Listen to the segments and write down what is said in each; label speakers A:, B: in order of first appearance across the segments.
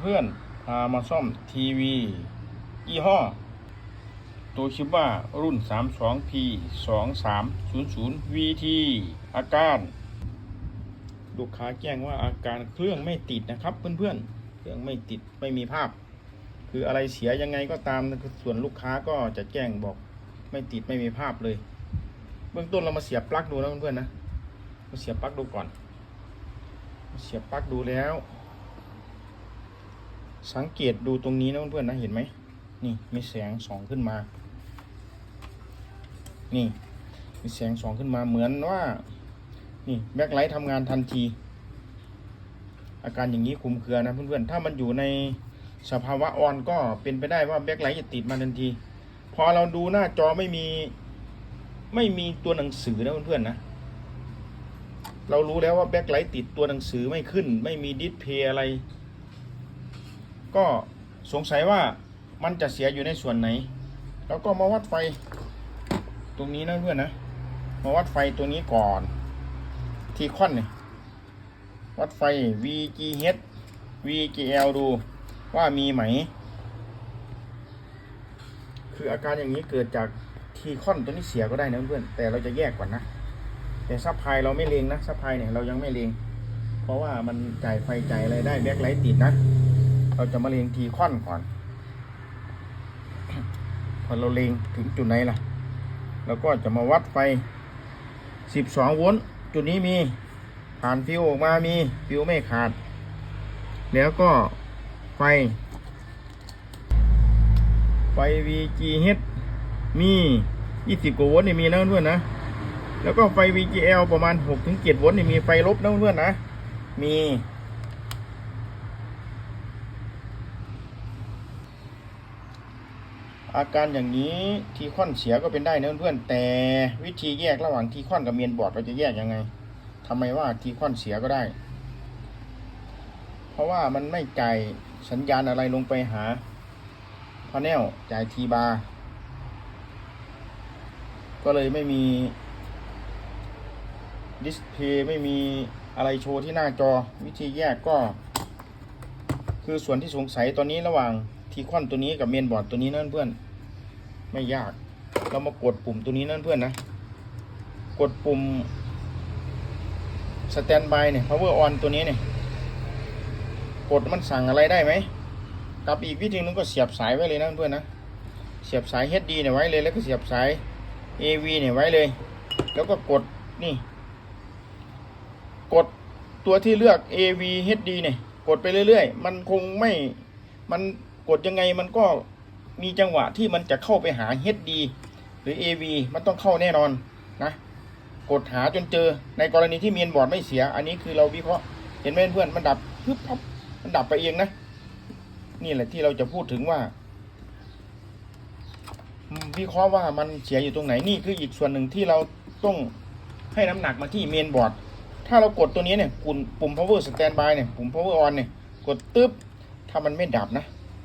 A: เพื่อนๆพามาซ่อมทีวียี่ห้อโตชิบะรุ่น 32P 2300 VT อาการ ลูกค้าแจ้งว่าอาการเครื่องไม่ติดนะครับเพื่อนๆ เครื่องไม่ติดไม่มีภาพ คืออะไรเสียยังไงก็ตามส่วนลูกค้าก็จะแจ้งบอกไม่ติดไม่มีภาพเลย เบื้องต้นเรามาเสียบปลั๊กดูนะเพื่อนๆนะมาเสียบปลั๊กดูก่อน เสียบปลั๊กดูแล้ว สังเกตดูตรงนี้นะเพื่อนๆนะเห็นไหมนี่มีแสงสองขึ้นมา นี่มีแสงสองขึ้นมาเหมือนว่า นี่แบ็คไลท์ทำงานทันที อาการอย่างนี้คุมเครือนะเพื่อนๆถ้ามันอยู่ในสภาวะออนก็เป็นไปได้ว่าแบ็คไลท์จะติดมาทันที พอเราดูหน้าจอไม่มีไม่มีตัวหนังสือนะเพื่อนๆนะ เรารู้แล้วว่าแบ็คไลท์ติดตัวหนังสือไม่ขึ้น ไม่มีดิสเพย์อะไร ก็สงสัยว่ามันจะเสียอยู่ในส่วนไหน แล้วก็มาวัดไฟตรงนี้นะเพื่อนนะมาวัดไฟตัวนี้ก่อน ทีคอนเนี่ยวัดไฟ VGH VGL ดูว่ามีไหม คืออาการอย่างนี้เกิดจากทีคอนตัวนี้เสียก็ได้นะเพื่อนแต่เราจะแยกก่อนนะแต่ซัพพลายเราไม่เลงนะซัพพลายเนี่ยเรายังไม่เลงเพราะว่ามันจ่ายไฟจ่ายอะไรได้แบ็คไลท์ติดนะ เราจะมาเลงทีคอนก่อน พอเราเลงถึงจุดไหนล่ะเราก็จะมาวัดไฟ 12 โวลต์จุดนี้มีผ่านฟิวออกมามีฟิวไม่ขาด แล้วก็ไฟ ไฟ VGH มี 20 กว่าโวลต์นี่มีนะเพื่อนนะ แล้วก็ไฟ VGL ประมาณ 6-7 โวลต์นี่มีไฟลบนะเพื่อนนะ มี อาการอย่างนี้ทีคอนเสียก็เป็นได้นะเพื่อนๆแต่วิธีแยกระหว่างทีคอนกับเมียนบอร์ดเราจะแยกยังไงทำไมว่าทีคอนเสียก็ได้ เพราะว่ามันไม่จ่ายสัญญาณอะไรลงไปหาพาเนลจ่ายทีบาร์ก็เลยไม่มีดิสเพย์ไม่มีอะไรโชว์ที่หน้าจอวิธีแยกก็ คือส่วนที่สงสัยตอนนี้ระหว่างทีคอนตัวนี้กับเมนบอร์ดตัวนี้นั่นเพื่อน ไม่ยาก เรามากดปุ่มตัวนี้นั่นเพื่อนนะ กดปุ่มสแตนบายเนี่ย power on ตัวนี้เนี่ย กดมันสั่งอะไรได้ไหมกับอีกวิธีนึงก็เสียบสายไว้เลยนะเพื่อนนะ เสียบสาย HD เนี่ยไว้เลยแล้วก็เสียบสาย AV เนี่ยไว้เลย แล้วก็กดนี่ กดตัวที่เลือก AV HD เนี่ย กดไปเรื่อย ๆ มันคงไม่ มันกดยังไงมันก็ มีจังหวะที่มันจะเข้าไปหา HD หรือ AV มันต้องเข้าแน่นอนนะ กดหาจนเจอในกรณีที่เมนบอร์ดไม่เสีย อันนี้คือเราวิเคราะห์เห็นไหมเพื่อนมันดับพึบพับมันดับไปเองนะ นี่แหละที่เราจะพูดถึงว่าวิเคราะห์ว่ามันเสียอยู่ตรงไหนนี่คืออีกส่วนหนึ่งที่เราต้องให้น้ำหนักมาที่เมนบอร์ด ถ้าเรากดตัวนี้เนี่ยปุ่มปุ่ม power standby เนี่ยปุ่ม power on เนี่ย กดตึ๊บ ถ้ามันไม่ดับนะ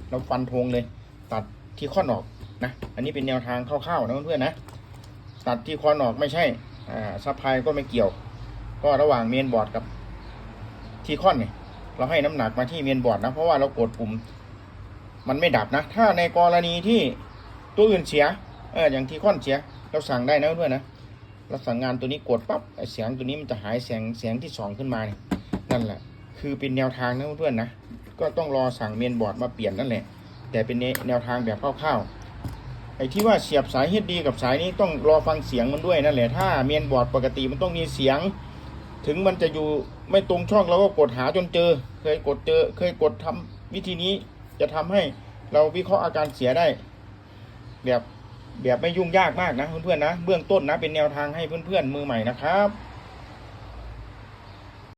A: เราฟันธงเลย ตัด ที่คอนออกนะ อันนี้เป็นแนวทางคร่าวๆนะเพื่อนๆนะ ตัดที่คอนออกไม่ใช่ อ่าซัพพลายก็ไม่เกี่ยว ก็ระหว่างเมนบอร์ดกับทีคอนเนี่ย เราให้น้ำหนักมาที่เมนบอร์ดนะ เพราะว่าเรากดปุ่ม มันไม่ดับนะ ถ้าในกรณีที่ตัวอื่นเสีย เออ อย่างทีคอนเสีย เราสั่งได้นะเพื่อนๆนะ เราสั่งงานตัวนี้กดปั๊บไอเสียงตัวนี้มันจะหายแสงเสียงที่สองขึ้นมาเนี่ยนั่นแหละ คือเป็นแนวทางนะเพื่อนๆนะ ก็ต้องรอสั่งเมนบอร์ดมาเปลี่ยนนั่นแหละ แต่เป็นแนวทางแบบคร่าวๆไอ้ที่ว่าเสียบสายเฮดดีกับสายนี้ต้องรอฟังเสียงมันด้วยนั่นแหละถ้าเมนบอร์ดปกติมันต้องมีเสียง ถึงมันจะอยู่ไม่ตรงช่องเราก็กดหาจนเจอ เคยกดเจอ เคยกดทำวิธีนี้จะทำให้เราวิเคราะห์อาการเสียได้ แบบแบบไม่ยุ่งยากมากนะเพื่อนๆนะ เบื้องต้นนะเป็นแนวทางให้เพื่อนๆมือใหม่นะครับ